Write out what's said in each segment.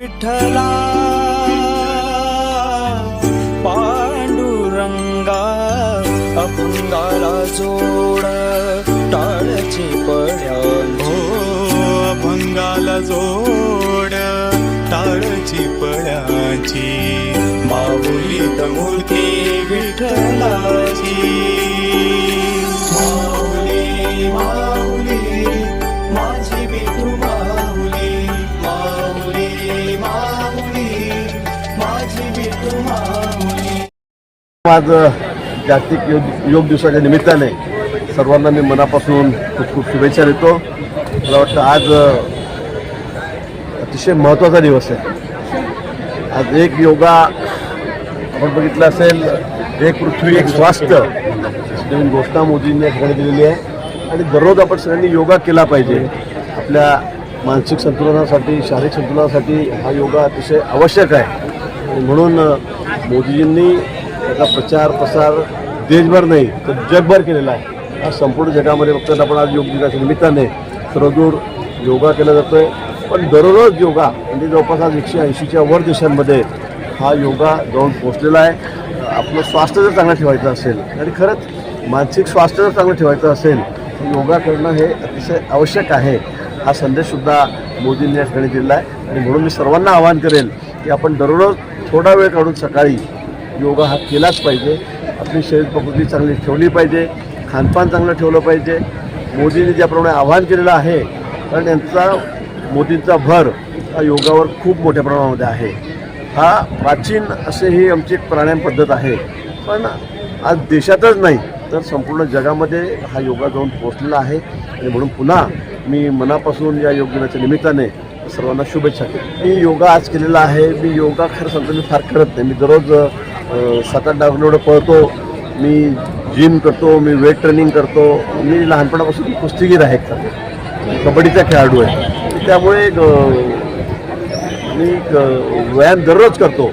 विठ्ठला पांडुरंगा अपंगाला जोड टाळची पड्या हो अभंगाला जोड टाळची पड आज जागतिक योग योग दिवसाच्या निमित्ताने सर्वांना मी मनापासून खूप खूप शुभेच्छा देतो. मला वाटतं आज अतिशय महत्त्वाचा दिवस आहे. आज एक योगा आपण बघितलं असेल एक पृथ्वी एक स्वास्थ्य नवीन घोषणा मोदींनी या ठिकाणी दिलेली आहे. आणि दररोज आपण सगळ्यांनी योगा केला पाहिजे. आपल्या मानसिक संतुलनासाठी शारीरिक संतुलनासाठी हा योगा अतिशय आवश्यक आहे. म्हणून मोदीजींनी त्याचा प्रचार प्रसार देशभर नाही तर जगभर केलेला आहे. हा संपूर्ण जगामध्ये फक्त आपण आज योग दिनाच्या निमित्ताने सर्वदूर योगा केला आहे पण दररोज योगा म्हणजे जवळपास आज एकशे ऐंशीच्या वर देशांमध्ये हा योगा जाऊन पोचलेला आहे. आपलं स्वास्थ्य जर चांगलं ठेवायचं असेल आणि खरंच मानसिक स्वास्थ्य जर चांगलं ठेवायचं असेल तर योगा करणं हे अतिशय आवश्यक आहे. हा संदेशसुद्धा मोदींनी या ठिकाणी दिलेला आहे आणि म्हणून मी सर्वांना आवाहन करेल की आपण दररोज थोडा वेळ काढून सकाळी योगा हा केलाच पाहिजे. आपली शरीर प्रकृती चांगली ठेवली पाहिजे. खानपान चांगलं ठेवलं पाहिजे. मोदींनी ज्याप्रमाणे आवाहन केलेलं आहे कारण यांचा मोदींचा भर हा योगावर खूप मोठ्या प्रमाणामध्ये आहे. हा प्राचीन असे ही आमची एक प्राणायाम पद्धत आहे. पण आज देशातच नाही तर संपूर्ण जगामध्ये हा योगा जाऊन पोचलेला आहे. आणि म्हणून पुन्हा मी मनापासून या योग दिनाच्या निमित्ताने सर्वांना शुभेच्छा मी योगा आज केलेला आहे. मी योगा खरं सांगतो मी फार करत नाही. मी दररोज सात आठ पळतो. मी जिम करतो मी वेट ट्रेनिंग करतो. मी लहानपणापासून कुस्तीगीर आहे. कबड्डीचा खेळाडू आहे. त्यामुळे मी व्यायाम दररोज करतो.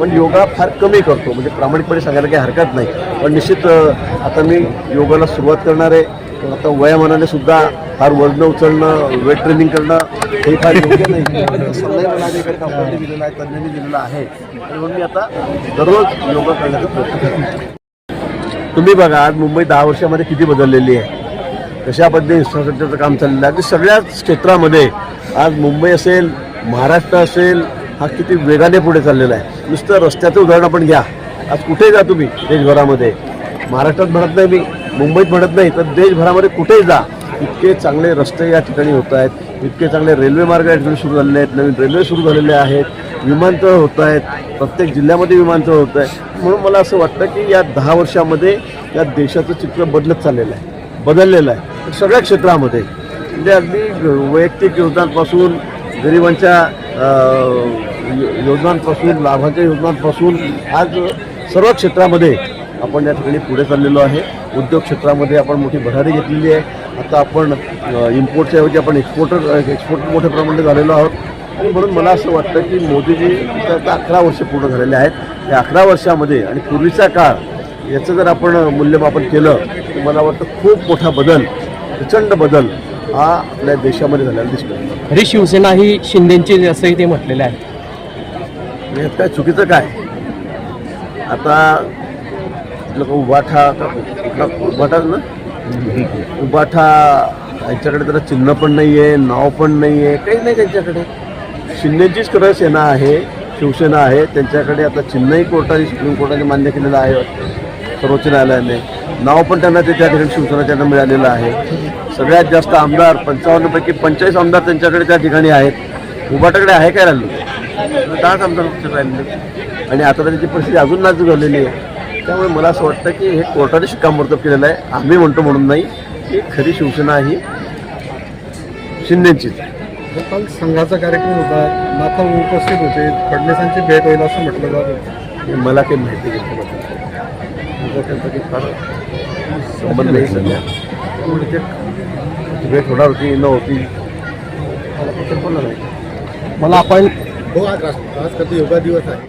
पण योगा फार कमी करतो. म्हणजे प्रामाणिकपणे सांगायला काही हरकत नाही. पण निश्चित आता मी योगाला सुरुवात करणार आहे. आता वयामानाने सुद्धा फार वजन उचलणं वेट ट्रेनिंग करणं हे फार योग्य नाही. सल्लाही मला दिलेला आहे तज्ज्ञांनी दिलेला आहे. आणि म्हणून मी आता दररोज योगा करण्याचा प्रयत्न करतो. तुम्ही बघा आज मुंबई दहा वर्षामध्ये किती बदललेली आहे. कशा पद्धतीने इन्फ्रास्ट्रक्चरचं काम चाललेलं आहे. सगळ्याच क्षेत्रामध्ये आज मुंबई असेल महाराष्ट्र असेल हा किती वेगाने पुढे चाललेला आहे. नुसतं रस्त्याचं उदाहरण आपण घ्या. आज कुठेही जा तुम्ही देशभरामध्ये? महाराष्ट्रात म्हणत नाही मी मुंबईत म्हणत नाही तर देशभरामध्ये कुठेही जा? इतके चांगले रस्ते या ठिकाणी होत आहेत. इतके चांगले रेल्वे मार्ग या ठिकाणी सुरू झालेले आहेत नवीन रेल्वे सुरू झालेले आहेत विमानतळ होत आहेत प्रत्येक जिल्ह्यामध्ये विमानतळ होत आहे. म्हणून मला असं वाटतं की या दहा वर्षामध्ये या देशाचं चित्र बदलत चाललेलं आहे बदललेलं आहे. सगळ्या क्षेत्रामध्ये म्हणजे अगदी वैयक्तिक योजनांपासून गरिबांच्या योजनांपासून लाभाच्या योजनांपासून आज सर्व क्षेत्रामध्ये आपण या ठिकाणी पुढे चाललेलो आहे. उद्योग क्षेत्रामध्ये आपण मोठी भरारी घेतलेली आहे. आता आपण इम्पोर्टच्या ऐवजी आपण एक्सपोर्टर एक्सपोर्ट मोठ्या प्रमाणात झालेलो आहोत. आणि म्हणून मला असं वाटतं की मोदीजी आता अकरा वर्ष पूर्ण झालेले आहेत. या अकरा वर्षामध्ये आणि पूर्वीचा काळ याचं जर आपण मूल्यमापन केलं तर मला वाटतं खूप मोठा बदल प्रचंड बदल हा आपल्या देशामध्ये झालेला दिसतो खरी शिवसेना ही शिंदेची असंही ते म्हटलेलं आहे. म्हणजे काय चुकीचं काय? आता लोक उभाठा कुठला उभाठाच ना? उभाठा यांच्याकडे त्याला चिन्ह पण नाही आहे नाव पण नाही आहे काही नाही त्यांच्याकडे. शिंदेचीच खरं सेना आहे शिवसेना आहे त्यांच्याकडे आता चिन्हही कोर्टाने सुप्रीम कोर्टाने मान्य केलेलं आहे. सर्वोच्च न्यायालयाने. नाव पण त्यांना ते त्या ठिकाणी शिवसेना त्यांना मिळालेलं आहे. सगळ्यात जास्त आमदार पंचावन्नपैकी पंचेचाळीस आमदार त्यांच्याकडे त्या ठिकाणी आहेत. उभाटाकडे आहे काय राहिलं? दहाच आमदार राहिले. आणि आता त्यांची त्याची परिस्थिती अजून नाजूक झालेली आहे. त्यामुळे मला असं वाटतं की हे कोर्टाने शिक्कामोर्तब केलेलं आहे. आम्ही म्हणतो म्हणून नाही. की खरी शिवसेना ही शिंदेचीच काल संघाचा कार्यक्रम होता. नाथा उपस्थित होते. फडणवीसांची भेट होईल असं म्हटलं जात होतं. हे मला काही माहिती संबंध नाही सध्या भेट होणार होती न होती. मला आपण हो आज राष्ट्र आज कधी योगा दिवस आहे.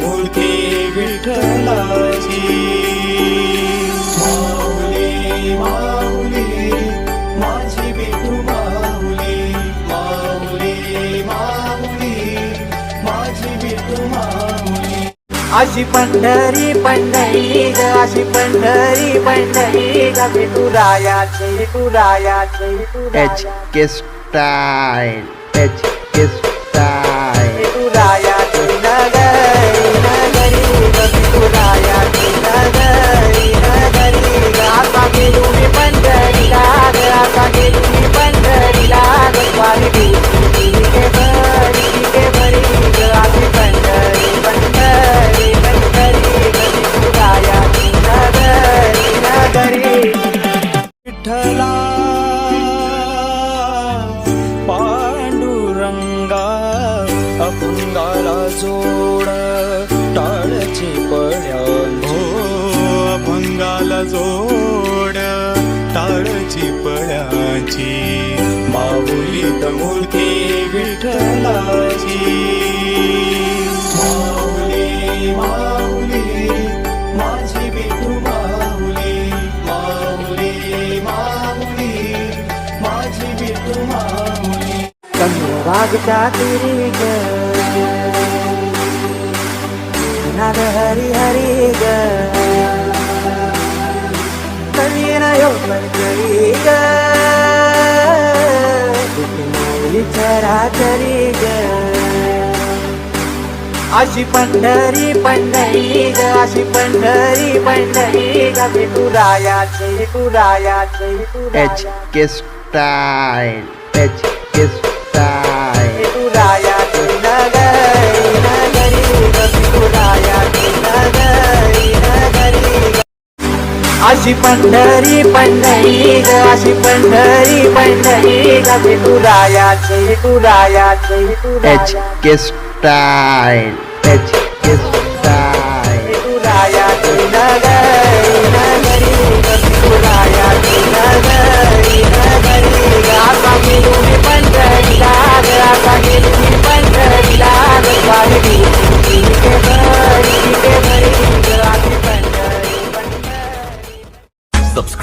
मूर्ती विठ्ठलाची. माऊली माऊली माझी विठू माऊली. माऊली माऊली माझी विठू माऊली. अशी पंढरी पंढरी ग अशी पंढरी पंढरी ग विठुरायाची विठुरायाची H K style H K जोड टाळची पड्या हो अपंगाला जोड टाळची पड्याची माऊलीत मूर्ती विठ्ठलाची. माऊली माऊली माझी विठू माऊली. माऊली माऊली माझी विठू माऊली. चंद्रभागच्या तिरी ग नाद हरी हरी ग नवीन योगरी ग माऊली चराचरी ग अशी पंढरी पंढरी ग अशी पंढरी पंढरी ग. विठुरायाची विठुरायाची H K style H K अशी पंढरी पंढरी ग अशी पंढरी पंढरी ग. विठुरायाची विठुरायाची H K style H K style विठुरायाची नगरी नगरी ग विठुरायाची नगरी नगरी.